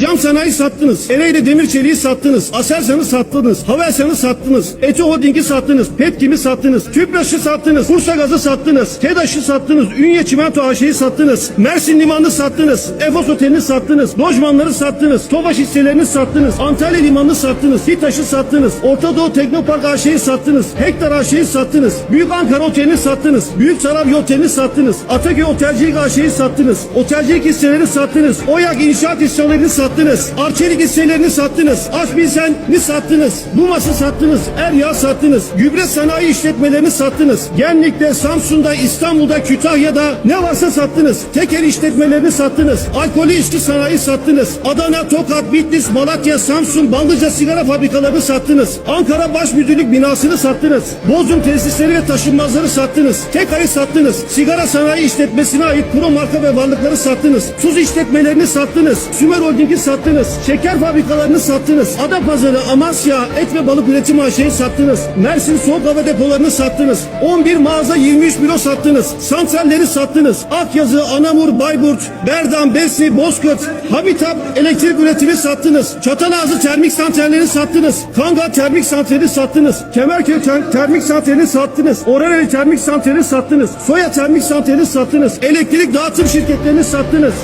Cam sanayi sattınız. Ereğli demir çeliği sattınız. Aselsan'ı sattınız. Havelsan'ı sattınız. Eti Holding'i sattınız. Petkim'i sattınız. Tüpraş'ı sattınız. Bursa Gaz'ı sattınız. TEDAŞ'ı sattınız. Ünye Çimento AŞ'yi sattınız. Mersin Limanı'nı sattınız. Efos Oteli'ni sattınız. Lojmanları sattınız. Tofaş hisselerini sattınız. Antalya Limanı'nı sattınız. HİTAŞ'ı sattınız. Orta Doğu Teknopark AŞ'yi sattınız. Hektar AŞ'yi sattınız. Büyük Ankara Oteli'ni sattınız. Büyük Sarabya Oteli'ni sattınız. Ataköy Otelcilik AŞ'yi sattınız. Otelcilik hisselerini sattınız. Oyak İnşaat hisselerini sattınız. Arçelik hisselerini sattınız. Akbilsen'i sattınız. Bumas'ı sattınız. Erya sattınız. Gübre sanayi işletmelerini sattınız. Genlik'te, Samsun'da, İstanbul'da, Kütahya'da ne varsa sattınız. Tekel işletmelerini sattınız. Alkolü içki sanayi sattınız. Adana, Tokat, Bitlis, Malatya, Samsun, Ballıca sigara fabrikalarını sattınız. Ankara Baş Müdürlük binasını sattınız. Bozum tesisleri ve taşınmazları sattınız. Tekayı sattınız. Sigara sanayi işletmesine ait pro marka ve varlıkları sattınız. Tuz işletmelerini sattınız. Sümer Holding'i sattınız. Şeker fabrikalarını sattınız. Adapazarı, Amasya, et ve balık üretim AŞ'yi sattınız. Mersin soğuk hava depolarını sattınız. 11 mağaza 23 büro sattınız. Santralleri sattınız. Akyazı, Anamur, Bayburt, Berdan, Besni, Bozkurt, Habitat elektrik üretimi sattınız. Çatalazı termik santralleri sattınız. Kanga termik santrali sattınız. Kemerköy ter- termik santrali sattınız. Oraleli termik santrali sattınız. Soya termik santrali sattınız. Elektrik dağıtım şirketlerini sattınız.